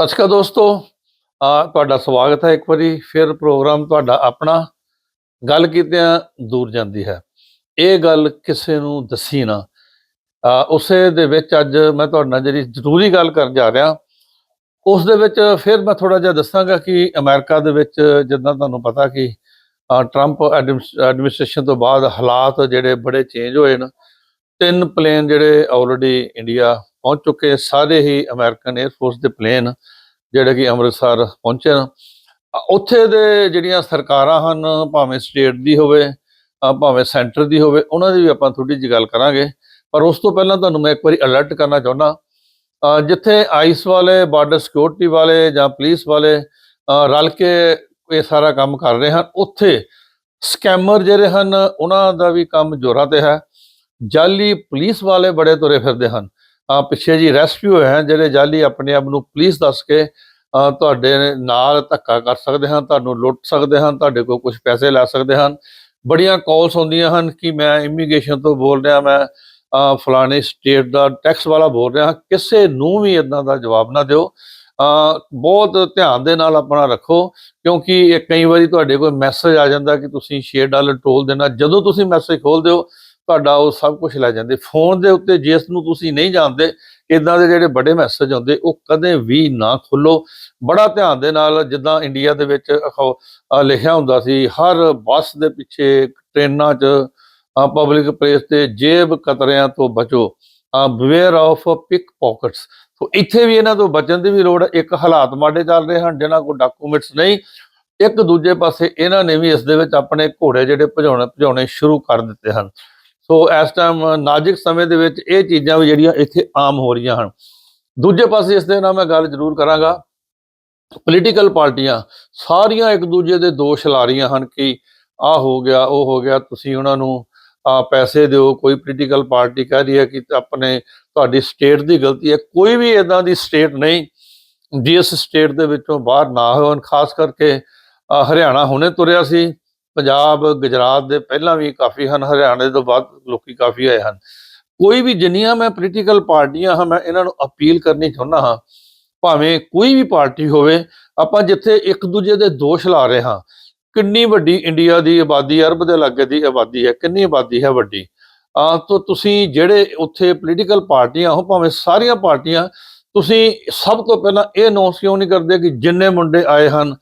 ਸਤਿ ਸ਼੍ਰੀ ਅਕਾਲ ਦੋਸਤੋ। ਆ ਤੁਹਾਡਾ ਸਵਾਗਤ ਹੈ ਇੱਕ ਵਾਰੀ ਫਿਰ ਪ੍ਰੋਗਰਾਮ ਤੁਹਾਡਾ ਆਪਣਾ। ਗੱਲ ਕੀਤਿਆਂ ਦੂਰ ਜਾਂਦੀ ਹੈ। ਇਹ ਗੱਲ ਕਿਸੇ ਨੂੰ ਦੱਸੀ ਨਾ। ਉਸੇ ਦੇ ਵਿੱਚ ਅੱਜ ਮੈਂ ਤੁਹਾਡੇ ਨਾਲ ਜਿਹੜੀ ਜ਼ਰੂਰੀ ਗੱਲ ਕਰਨ ਜਾ ਰਿਹਾ ਉਸ ਦੇ ਵਿੱਚ ਫਿਰ ਮੈਂ ਥੋੜਾ ਜਿਹਾ ਦੱਸਾਂਗਾ ਕਿ ਅਮਰੀਕਾ ਦੇ ਵਿੱਚ ਜਿੱਦਾਂ ਤੁਹਾਨੂੰ ਪਤਾ ਕਿ ਆ, ਟਰੰਪ ਐਡਮਿਨਿਸਟ੍ਰੇਸ਼ਨ ਤੋਂ ਬਾਅਦ ਹਾਲਾਤ ਜਿਹੜੇ ਬੜੇ ਚੇਂਜ ਹੋਏ ਨੇ। ਤਿੰਨ ਪਲੇਨ ਜਿਹੜੇ ਆਲਰੇਡੀ ਇੰਡੀਆ ਪਹੁੰਚ ਚੁੱਕੇ ਸਾਰੇ ਹੀ ਅਮਰੀਕਨ 에ਅਰ ਫੋਰਸ ਦੇ ਪਲੇਨ ਜਿਹੜੇ ਕਿ ਅੰਮ੍ਰਿਤਸਰ ਪਹੁੰਚੇ ਨੇ। ਉੱਥੇ ਦੇ ਜਿਹੜੀਆਂ ਸਰਕਾਰਾਂ ਹਨ, ਭਾਵੇਂ ਸਟੇਟ ਦੀ ਹੋਵੇ ਭਾਵੇਂ ਸੈਂਟਰ ਦੀ ਹੋਵੇ, ਉਹਨਾਂ ਦੀ ਵੀ ਆਪਾਂ ਥੋੜੀ ਜਿਹੀ ਗੱਲ ਕਰਾਂਗੇ। ਪਰ ਉਸ ਤੋਂ ਪਹਿਲਾਂ ਤੁਹਾਨੂੰ ਮੈਂ ਇੱਕ ਵਾਰੀ ਅਲਰਟ ਕਰਨਾ ਚਾਹੁੰਦਾ ਜਿੱਥੇ ਆਈਸ ਵਾਲੇ ਬਾਰਡਰ ਸਿਕਿਉਰਿਟੀ ਵਾਲੇ ਜਾਂ ਪੁਲਿਸ ਵਾਲੇ ਰਲ ਕੇ ਇਹ ਸਾਰਾ ਕੰਮ ਕਰ ਰਹੇ ਹਨ, ਉੱਥੇ ਸਕੈਮਰ ਜਿਹੜੇ ਹਨ, ਉਹਨਾਂ ਦਾ ਵੀ ਕੰਮ ਜ਼ੋਰਾਂ ਤੇ ਹੈ। ਜਾਲੀ ਪੁਲਿਸ ਵਾਲੇ ਬੜੇ ਤੁਰੇ ਫਿਰਦੇ ਹਨ। ਆ ਪਿੱਛੇ ਜੀ ਰੈਸਕਿਊ ਹੋਏ ਹਨ, ਜਿਹੜੇ ਜਾਲੀ ਆਪਣੇ ਆਪ ਨੂੰ ਪੁਲਿਸ ਦੱਸ ਕੇ ਤੁਹਾਡੇ ਨਾਲ ਧੱਕਾ ਕਰ ਸਕਦੇ ਹਨ, ਤੁਹਾਨੂੰ ਲੁੱਟ ਸਕਦੇ ਹਨ, ਤੁਹਾਡੇ ਕੋਲ ਕੁਝ ਪੈਸੇ ਲੈ ਸਕਦੇ ਹਨ। ਬੜੀਆਂ ਕਾਲਸ ਆਉਂਦੀਆਂ ਹਨ ਕਿ ਮੈਂ ਇਮੀਗ੍ਰੇਸ਼ਨ ਤੋਂ ਬੋਲ ਰਿਹਾ ਮੈਂ ਫਲਾਣੇ ਸਟੇਟ ਦਾ ਟੈਕਸ ਵਾਲਾ ਬੋਲ ਰਿਹਾ, ਕਿਸੇ ਨੂੰ ਵੀ ਇਦਾਂ ਦਾ ਜਵਾਬ ਨਾ ਦਿਓ। ਬਹੁਤ ਧਿਆਨ ਦੇ ਨਾਲ ਆਪਣਾ ਰੱਖੋ, ਕਿਉਂਕਿ ਇਹ ਕਈ ਵਾਰੀ ਤੁਹਾਡੇ ਕੋਲ ਮੈਸੇਜ ਆ ਜਾਂਦਾ ਕਿ ਤੁਸੀਂ 6 ਡਾਲਰ ਟੋਲ ਦੇਣਾ, ਜਦੋਂ ਤੁਸੀਂ ਮੈਸੇਜ ਖੋਲਦੇ ਹੋ ਤੁਹਾਡਾ ਉਹ ਸਭ ਕੁਝ ਲੈ ਜਾਂਦੇ। ਫੋਨ ਦੇ ਉੱਤੇ ਜਿਸ ਨੂੰ ਤੁਸੀਂ ਨਹੀਂ ਜਾਣਦੇ ਇਦਾਂ ਦੇ ਜਿਹੜੇ ਵੱਡੇ ਮੈਸੇਜ ਆਉਂਦੇ, ਉਹ ਕਦੇ ਵੀ ਨਾ ਖੋਲੋ। ਬੜਾ ਧਿਆਨ ਦੇ ਨਾਲ ਜਿੱਦਾਂ ਇੰਡੀਆ ਦੇ ਵਿੱਚ ਅਖੌ- ਲਿਖਿਆ ਹੁੰਦਾ ਸੀ, ਹਰ ਬੱਸ ਦੇ ਪਿੱਛੇ ਟ੍ਰੇਨਾਂ 'ਚ ਪਬਲਿਕ ਪਲੇਸ ਤੇ ਜੇਬ ਕਤਰਿਆਂ ਤੋਂ ਬਚੋ। Beware of pick pockets so ਇੱਥੇ ਵੀ ਇਹਨਾਂ ਤੋਂ ਬਚਣ ਦੀ ਵੀ ਲੋੜ ਹੈ। ਇੱਕ ਹਾਲਾਤ ਮਾੜੇ ਚੱਲ ਰਹੇ ਹਨ ਜਿਹਨਾਂ ਕੋਲ ਡਾਕੂਮੈਂਟਸ ਨਹੀਂ। ਇੱਕ ਦੂਜੇ ਪਾਸੇ ਇਹਨਾਂ ਨੇ ਵੀ ਇਸ ਦੇ ਵਿੱਚ ਆਪਣੇ ਘੋੜੇ ਜਿਹੜੇ ਭਜਾਉਣੇ ਭਜਾਉਣੇ ਸ਼ੁਰੂ ਕਰ ਦਿੱਤੇ ਹਨ। ਸੋ ਇਸ ਟਾਈਮ ਨਾਜ਼ੁਕ ਸਮੇਂ ਦੇ ਵਿੱਚ ਇਹ ਚੀਜ਼ਾਂ ਵੀ ਜਿਹੜੀਆਂ ਇੱਥੇ ਆਮ ਹੋ ਰਹੀਆਂ ਹਨ। ਦੂਜੇ ਪਾਸੇ ਇਸ ਦੇ ਨਾਲ ਮੈਂ ਗੱਲ ਜ਼ਰੂਰ ਕਰਾਂਗਾ। ਪੋਲੀਟੀਕਲ ਪਾਰਟੀਆਂ ਸਾਰੀਆਂ ਇੱਕ ਦੂਜੇ ਦੇ ਦੋਸ਼ ਲਾ ਰਹੀਆਂ ਹਨ ਕਿ ਆ ਹੋ ਗਿਆ, ਉਹ ਹੋ ਗਿਆ, ਤੁਸੀਂ ਉਹਨਾਂ ਨੂੰ, ਆ, ਪੈਸੇ ਦਿਓ, ਕੋਈ ਪੋਲੀਟੀਕਲ ਪਾਰਟੀ ਕਹਿ ਰਹੀ ਹੈ ਕਿ ਆਪਣੇ, ਤੁਹਾਡੀ ਸਟੇਟ ਦੀ ਗਲਤੀ ਹੈ, ਕੋਈ ਵੀ ਇਦਾਂ ਦੀ ਸਟੇਟ ਨਹੀਂ, ਜਿਸ ਸਟੇਟ ਦੇ ਵਿੱਚੋਂ ਬਾਹਰ ਨਾ ਹੋਣ ਖਾਸ ਕਰਕੇ ਹਰਿਆਣਾ ਹੁਣੇ ਤੁਰਿਆ ਸੀ। ਪੰਜਾਬ, ਗੁਜਰਾਤ ਦੇ ਪਹਿਲਾਂ ਵੀ ਕਾਫੀ ਹਨ, ਹਰਿਆਣੇ ਤੋਂ ਬਾਅਦ ਲੋਕੀ ਕਾਫੀ ਆਏ ਹਨ। ਕੋਈ ਵੀ ਜਿੰਨੀਆਂ ਮੈਂ ਪੋਲੀਟੀਕਲ ਪਾਰਟੀਆਂ ਹਾਂ, ਮੈਂ ਇਹਨਾਂ ਨੂੰ ਅਪੀਲ ਕਰਨੀ ਚਾਹੁੰਦਾ ਹਾਂ, ਭਾਵੇਂ ਕੋਈ ਵੀ ਪਾਰਟੀ ਹੋਵੇ, ਆਪਾਂ ਜਿੱਥੇ ਇੱਕ ਦੂਜੇ ਦੇ ਦੋਸ਼ ਲਾ ਰਹੇ ਹਾਂ, ਕਿੰਨੀ ਵੱਡੀ ਇੰਡੀਆ ਦੀ ਆਬਾਦੀ, ਅਰਬ ਦੇ ਲਾਗੇ ਦੀ ਆਬਾਦੀ ਹੈ, ਕਿੰਨੀ ਆਬਾਦੀ ਹੈ ਵੱਡੀ। ਆ ਤਾਂ ਤੁਸੀਂ ਜਿਹੜੇ ਉੱਥੇ ਪੋਲੀਟੀਕਲ ਪਾਰਟੀਆਂ ਹੋ, ਭਾਵੇਂ ਸਾਰੀਆਂ ਪਾਰਟੀਆਂ ਤੁਸੀਂ ਸਭ ਤੋਂ ਪਹਿਲਾਂ ਇਹ ਅਨਾਉਂਸ ਕਿਉਂ ਨਹੀਂ ਕਰਦੇ ਕਿ ਜਿੰਨੇ ਮੁੰਡੇ ਆਏ ਹਨ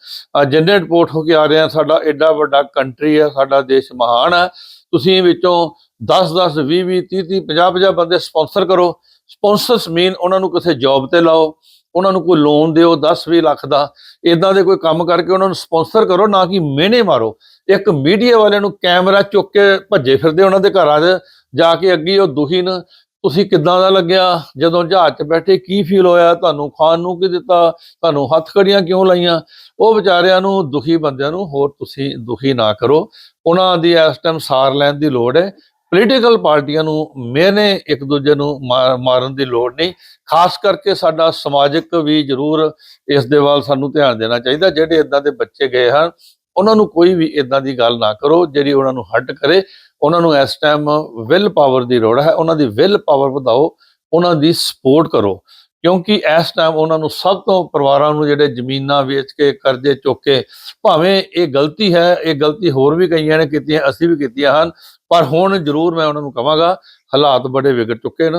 ਜਿੰਨੇ ਰਿਪੋਰਟ ਹੋ ਕੇ ਆ ਰਹੇ ਆ ਸਾਡਾ ਐਡਾ ਵੱਡਾ ਕੰਟਰੀ ਹੈ, ਸਾਡਾ ਦੇਸ਼ ਮਹਾਨ ਹੈ, ਤੁਸੀਂ ਵਿੱਚੋਂ 10 10 20 20 30 30 50 50 ਬੰਦੇ ਸਪਾਂਸਰ ਕਰੋ। ਸਪਾਂਸਰਸ ਮੀਨ ਉਹਨਾਂ ਨੂੰ ਕਿਸੇ ਜੌਬ ਤੇ ਲਾਓ, ਉਹਨਾਂ ਨੂੰ ਕੋਈ ਲੋਨ ਦਿਓ 10 20 ਲੱਖ ਦਾ। ਇਦਾਂ ਦੇ ਕੋਈ ਕੰਮ ਕਰਕੇ ਉਹਨਾਂ ਨੂੰ ਸਪਾਂਸਰ ਕਰੋ, ਨਾ ਕਿ ਮਿਹਨੇ ਮਾਰੋ। ਇੱਕ ਮੀਡੀਆ ਵਾਲਿਆਂ ਨੂੰ ਕੈਮਰਾ ਚੁੱਕ ਕੇ ਭੱਜੇ ਫਿਰਦੇ ਉਹਨਾਂ ਦੇ ਘਰਾਂ 'ਚ, ਜਾ ਕੇ ਅੱਗੇ ਉਹ ਦੁਖੀ ਨ ਤੁਸੀਂ ਕਿੱਦਾਂ ਦਾ ਲੱਗਿਆ? ਜਦੋਂ ਜਹਾਜ਼ 'ਚ ਬੈਠੇ ਕੀ ਫੀਲ ਹੋਇਆ? ਤੁਹਾਨੂੰ ਖਾਣ ਨੂੰ ਕੀ ਦਿੱਤਾ? ਤੁਹਾਨੂੰ ਹੱਥ ਕੜੀਆਂ ਕਿਉਂ ਲਾਈਆਂ? ਉਹ ਵਿਚਾਰਿਆਂ ਨੂੰ, ਦੁਖੀ ਬੰਦਿਆਂ ਨੂੰ ਹੋਰ ਤੁਸੀਂ ਦੁਖੀ ਨਾ ਕਰੋ। ਉਹਨਾਂ ਦੀ ਇਸ ਟਾਈਮ ਸਾਰ ਲੈਣ ਦੀ ਲੋੜ ਹੈ। ਪੋਲੀਟੀਕਲ ਪਾਰਟੀਆਂ ਨੂੰ ਮਿਹਨੇ ਇੱਕ ਦੂਜੇ ਨੂੰ ਮਾਰ- ਮਾਰਨ ਦੀ ਲੋੜ ਨਹੀਂ। ਖਾਸ ਕਰਕੇ ਸਾਡਾ ਸਮਾਜਿਕ ਵੀ ਜ਼ਰੂਰ ਇਸ ਦੇ ਵੱਲ ਸਾਨੂੰ ਧਿਆਨ ਦੇਣਾ ਚਾਹੀਦਾ। ਜਿਹੜੇ ਇਦਾਂ ਦੇ ਬੱਚੇ ਗਏ ਹਨ ਉਹਨਾਂ ਨੂੰ ਕੋਈ ਵੀ ਇਦਾਂ ਦੀ ਗੱਲ ਨਾ ਕਰੋ, ਜਿਹੜੀ ਉਹਨਾਂ ਨੂੰ ਹੱਟ ਕਰੇ। ਉਹਨਾਂ ਨੂੰ ਇਸ ਟਾਈਮ ਵਿਲ ਪਾਵਰ ਦੀ ਲੋੜ ਹੈ। ਉਹਨਾਂ ਦੀ ਵਿਲ ਪਾਵਰ ਵਧਾਓ, ਉਹਨਾਂ ਦੀ ਸਪੋਰਟ ਕਰੋ। ਕਿਉਂਕਿ ਇਸ ਟਾਈਮ ਉਹਨਾਂ ਨੂੰ ਸਭ ਤੋਂ ਪਰਿਵਾਰਾਂ ਨੂੰ ਜਿਹੜੇ ਜ਼ਮੀਨਾਂ ਵੇਚ ਕੇ, ਕਰਜ਼ੇ ਚੁੱਕ ਕੇ, ਭਾਵੇਂ ਇਹ ਗਲਤੀ ਹੈ, ਇਹ ਗਲਤੀ ਹੋਰ ਵੀ ਕਈਆਂ ਨੇ ਕੀਤੀਆਂ, ਅਸੀਂ ਵੀ ਕੀਤੀਆਂ ਹਨ, ਪਰ ਹੁਣ ਜ਼ਰੂਰ ਮੈਂ ਉਹਨਾਂ ਨੂੰ ਕਹਾਂਗਾ, ਹਾਲਾਤ ਬੜੇ ਵਿਗੜ ਚੁੱਕੇ ਨੇ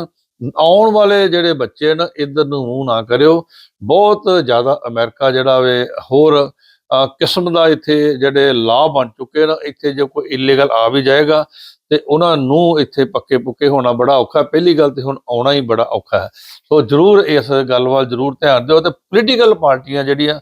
ਆਉਣ ਵਾਲੇ ਜਿਹੜੇ ਬੱਚੇ ਨੇ ਇਧਰ ਨੂੰ ਮੂੰਹ ਨਾ ਕਰਿਓ। ਬਹੁਤ ਜ਼ਿਆਦਾ ਅਮਰੀਕਾ ਜਿਹੜਾ ਵੇ, ਹੋਰ ਕਿਸਮ ਦਾ ਇੱਥੇ ਜਿਹੜੇ ਲਾਅ ਬਣ ਚੁੱਕੇ ਨੇ, ਇੱਥੇ ਜੇ ਕੋਈ ਇਲੀਗਲ ਆ ਵੀ ਜਾਏਗਾ ਤੇ ਉਹਨਾਂ ਨੂੰ ਇੱਥੇ ਪੱਕੇ ਪੁੱਕੇ ਹੋਣਾ ਬੜਾ ਔਖਾ ਪਹਿਲੀ ਗੱਲ ਤੇ ਹੁਣ ਆਉਣਾ ਹੀ ਬੜਾ ਔਖਾ ਹੈ। ਸੋ ਜ਼ਰੂਰ ਇਸ ਗੱਲ ਵੱਲ ਜ਼ਰੂਰ ਧਿਆਨ ਦਿਓ ਤੇ ਪੋਲੀਟੀਕਲ ਪਾਰਟੀਆਂ ਜਿਹੜੀਆਂ,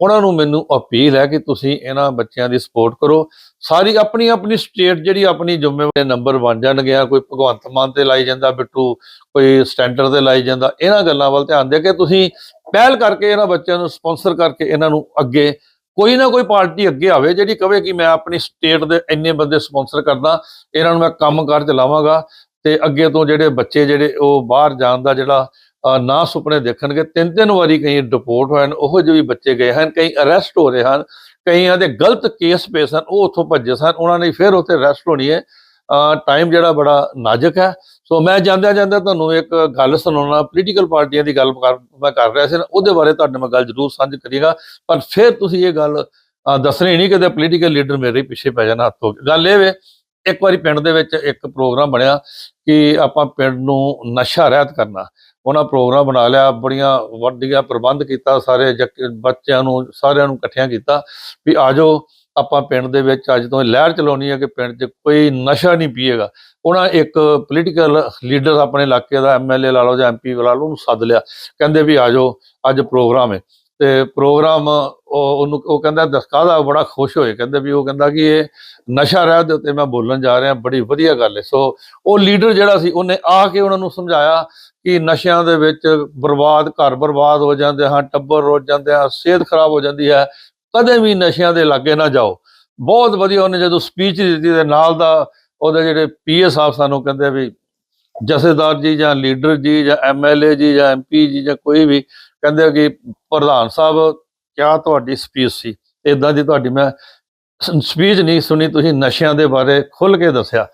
ਉਹਨਾਂ ਨੂੰ ਮੈਨੂੰ ਅਪੀਲ ਹੈ ਕਿ ਤੁਸੀਂ ਇਹਨਾਂ ਬੱਚਿਆਂ ਦੀ ਸਪੋਰਟ ਕਰੋ। ਸਾਰੀ ਆਪਣੀ ਆਪਣੀ ਸਟੇਟ ਜਿਹੜੀ ਆਪਣੀ ਜ਼ਿੰਮੇਵਾਰੀ ਨੰਬਰ ਬਣ ਜਾਣਗੇ ਕੋਈ ਭਗਵੰਤ ਮਾਨ ਤੇ ਲਾਈ ਜਾਂਦਾ, ਬਿੱਟੂ, ਕੋਈ ਸਟੈਂਡਰ ਤੇ ਲਾਈ ਜਾਂਦਾ, ਇਹਨਾਂ ਗੱਲਾਂ ਵੱਲ ਧਿਆਨ ਦੇ ਕੇ ਤੁਸੀਂ ਪਹਿਲ ਕਰਕੇ ਇਹਨਾਂ ਬੱਚਿਆਂ ਨੂੰ ਸਪਾਂਸਰ ਕਰਕੇ ਇਹਨਾਂ ਨੂੰ ਅੱਗੇ ਕੋਈ ਨਾ ਕੋਈ ਪਾਰਟੀ ਅੱਗੇ ਆਵੇ ਜਿਹੜੀ ਕਵੇ ਕਿ ਮੈਂ ਆਪਣੀ ਸਟੇਟ ਦੇ ਇੰਨੇ ਬੰਦੇ ਸਪਾਂਸਰ ਕਰਦਾ ਇਹਨਾਂ ਨੂੰ ਮੈਂ ਕੰਮ ਕਰ ਚਲਾਵਾਂਗਾ ਤੇ ਅੱਗੇ ਤੋਂ ਜਿਹੜੇ ਬੱਚੇ ਜਿਹੜੇ ਉਹ ਬਾਹਰ ਜਾਣ ਦਾ ਜਿਹੜਾ ਅ, ਨਾ ਸੁਪਨੇ ਦੇਖਣਗੇ ਤਿੰਨ ਤਿੰਨ ਵਾਰੀ ਕਈ ਡਿਪੋਰਟ ਹੋਏ ਹਨ ਉਹੋ ਜਿਹੇ ਵੀ ਬੱਚੇ ਗਏ ਹਨ ਕਈ ਅਰੈਸਟ ਹੋ ਰਹੇ ਹਨ ਕਈਆਂ ਦੇ ਗਲਤ ਕੇਸ ਪੇਸ਼ ਹਨ ਉਹ ਉੱਥੋਂ ਭੱਜੇ ਸਨ ਉਹਨਾਂ ਨੇ ਫਿਰ ਉੱਥੇ ਅਰੈਸਟ ਹੋਣੀ ਹੈ। ਟਾਈਮ ਜਿਹੜਾ ਬੜਾ ਨਾਜ਼ੁਕ ਹੈ। ਸੋ ਮੈਂ ਜਾਂਦਿਆਂ ਜਾਂਦਿਆਂ ਤੁਹਾਨੂੰ ਇੱਕ ਗੱਲ ਸੁਣਾਉਣਾ ਪੋਲੀਟੀਕਲ ਪਾਰਟੀਆਂ ਦੀ ਗੱਲ ਕਰ ਮੈਂ ਕਰ ਰਿਹਾ ਸੀ ਨਾ, ਉਹਦੇ ਬਾਰੇ ਤੁਹਾਡੇ ਨਾਲ ਮੈਂ ਗੱਲ ਜ਼ਰੂਰ ਸਾਂਝ ਕਰੀਗਾ ਪਰ ਫਿਰ ਤੁਸੀਂ ਇਹ ਗੱਲ ਦੱਸਣੀ ਨਹੀਂ ਕਿਤੇ ਪੋਲੀਟੀਕਲ ਲੀਡਰ ਮੇਰੇ ਹੀ ਪਿੱਛੇ ਪੈ ਜਾਣਾ ਹੱਥ ਹੋ ਕੇ। ਗੱਲ ਇਹ ਵੇ ਇੱਕ ਵਾਰੀ ਪਿੰਡ ਦੇ ਵਿੱਚ ਇੱਕ ਪ੍ਰੋਗਰਾਮ ਬਣਿਆ ਕਿ ਆਪਾਂ ਪਿੰਡ ਨੂੰ ਨਸ਼ਾ ਰਹਿਤ ਕਰਨਾ। ਉਹਨਾਂ ਪ੍ਰੋਗਰਾਮ ਬਣਾ ਲਿਆ ਬੜੀਆਂ ਵੱਡੀਆਂ ਪ੍ਰਬੰਧ ਕੀਤਾ ਸਾਰੇ ਬੱਚਿਆਂ ਨੂੰ ਸਾਰਿਆਂ ਨੂੰ ਇਕੱਠਿਆਂ ਕੀਤਾ ਵੀ ਆਜੋ ਆਪਾਂ ਪਿੰਡ ਦੇ ਵਿੱਚ ਅੱਜ ਤੋਂ ਲਹਿਰ ਚਲਾਉਣੀ ਹੈ ਕਿ ਪਿੰਡ 'ਚ ਕੋਈ ਨਸ਼ਾ ਨਹੀਂ ਪੀਏਗਾ। ਉਹਨਾਂ ਇੱਕ ਪੋਲੀਟੀਕਲ ਲੀਡਰ ਆਪਣੇ ਇਲਾਕੇ ਦਾ ਐਮਐਲਏ ਲਾ ਲਓ ਜਾਂ ਐਮਪੀ ਲਾ ਲਓ, ਉਹਨੂੰ ਸੱਦ ਲਿਆ। ਕਹਿੰਦੇ ਵੀ ਆਜੋ ਅੱਜ ਪ੍ਰੋਗਰਾਮ ਹੈ ਤੇ ਪ੍ਰੋਗਰਾਮ ਉਹ ਉਹਨੂੰ, ਉਹ ਕਹਿੰਦਾ ਦਸਕਾਦਾ ਬੜਾ ਖੁਸ਼ ਹੋਏ। ਕਹਿੰਦੇ ਵੀ ਉਹ ਕਹਿੰਦਾ ਕਿ ਇਹ ਨਸ਼ਾ ਰਹਿਤ ਦੇ ਉੱਤੇ ਮੈਂ ਬੋਲਣ ਜਾ ਰਿਹਾ, ਬੜੀ ਵਧੀਆ ਗੱਲ ਹੈ ਸੋ ਉਹ ਲੀਡਰ ਜਿਹੜਾ ਸੀ, ਉਹਨੇ ਆ ਕੇ ਉਹਨਾਂ ਨੂੰ ਸਮਝਾਇਆ ਕਿ ਨਸ਼ਿਆਂ ਦੇ ਵਿੱਚ ਬਰਬਾਦ, ਘਰ ਬਰਬਾਦ ਹੋ ਜਾਂਦੇ ਹਨ, ਟੱਬਰ ਰੁੱਝ ਜਾਂਦੇ ਆ ਸਿਹਤ ਖਰਾਬ ਹੋ ਜਾਂਦੀ ਹੈ। ਕਦੇ ਵੀ ਨਸ਼ਿਆਂ ਦੇ ਲਾਗੇ ਨਾ ਜਾਓ। ਬਹੁਤ ਵਧੀਆ ਉਹਨੇ ਜਦੋਂ ਸਪੀਚ ਦਿੱਤੀ ਤੇ ਨਾਲ ਦਾ ਉਹਦੇ ਜਿਹੜੇ ਪੀਏ ਸਾਹਿਬ ਸਾਨੂੰ ਕਹਿੰਦੇ ਵੀ ਜਥੇਦਾਰ ਜੀ ਜਾਂ ਲੀਡਰ ਜੀ ਜਾਂ ਐਮਐਲਏ ਜੀ ਜਾਂ ਐਮਪੀ ਜੀ ਜਾਂ ਕੋਈ ਵੀ ਕਹਿੰਦੇ ਕਿ ਪ੍ਰਧਾਨ ਸਾਹਿਬ, ਕਿਆ ਤੁਹਾਡੀ ਸਪੀਚ ਸੀ? ਇਦਾਂ ਦੀ ਤੁਹਾਡੀ ਮੈਂ ਸਪੀਚ ਨਹੀਂ ਸੁਣੀ, ਤੁਸੀਂ ਨਸ਼ਿਆਂ ਦੇ ਬਾਰੇ ਖੁੱਲ ਕੇ ਦੱਸਿਆ।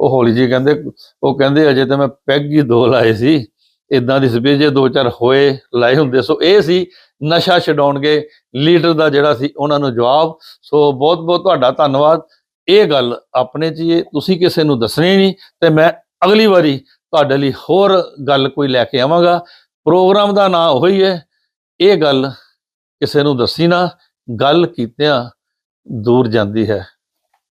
ਉਹ ਹੌਲੀ ਜੀ ਕਹਿੰਦੇ, ਉਹ ਕਹਿੰਦੇ ਅਜੇ ਤਾਂ ਮੈਂ ਪੈਗ ਹੀ ਦੋ ਲਾਏ ਸੀ। ਇਦਾਂ ਦੀ ਸਪੀਚ ਜੇ ਦੋ ਚਾਰ ਹੋਏ, ਲਾਏ ਹੁੰਦੇ, ਸੋ ਇਹ ਸੀ ਨਸ਼ਾ ਛਡਾਉਣਗੇ ਲੀਡਰ ਦਾ ਜਿਹੜਾ ਸੀ ਉਹਨਾਂ ਨੂੰ ਜਵਾਬ। ਸੋ ਬਹੁਤ ਬਹੁਤ ਤੁਹਾਡਾ ਧੰਨਵਾਦ। ਇਹ ਗੱਲ ਆਪਣੇ ਚ ਹੀ ਹੈ, ਤੁਸੀਂ ਕਿਸੇ ਨੂੰ ਦੱਸਣੀ ਨਹੀਂ ਤੇ ਮੈਂ ਅਗਲੀ ਵਾਰੀ ਤੁਹਾਡੇ ਲਈ ਹੋਰ ਗੱਲ ਕੋਈ ਲੈ ਕੇ ਆਵਾਂਗਾ। ਪ੍ਰੋਗਰਾਮ ਦਾ ਨਾਂ ਉਹੀ ਹੈ ਇਹ ਗੱਲ ਕਿਸੇ ਨੂੰ ਦੱਸੀ ਨਾ ਗੱਲ ਕੀਤਿਆਂ ਦੂਰ ਜਾਂਦੀ ਹੈ।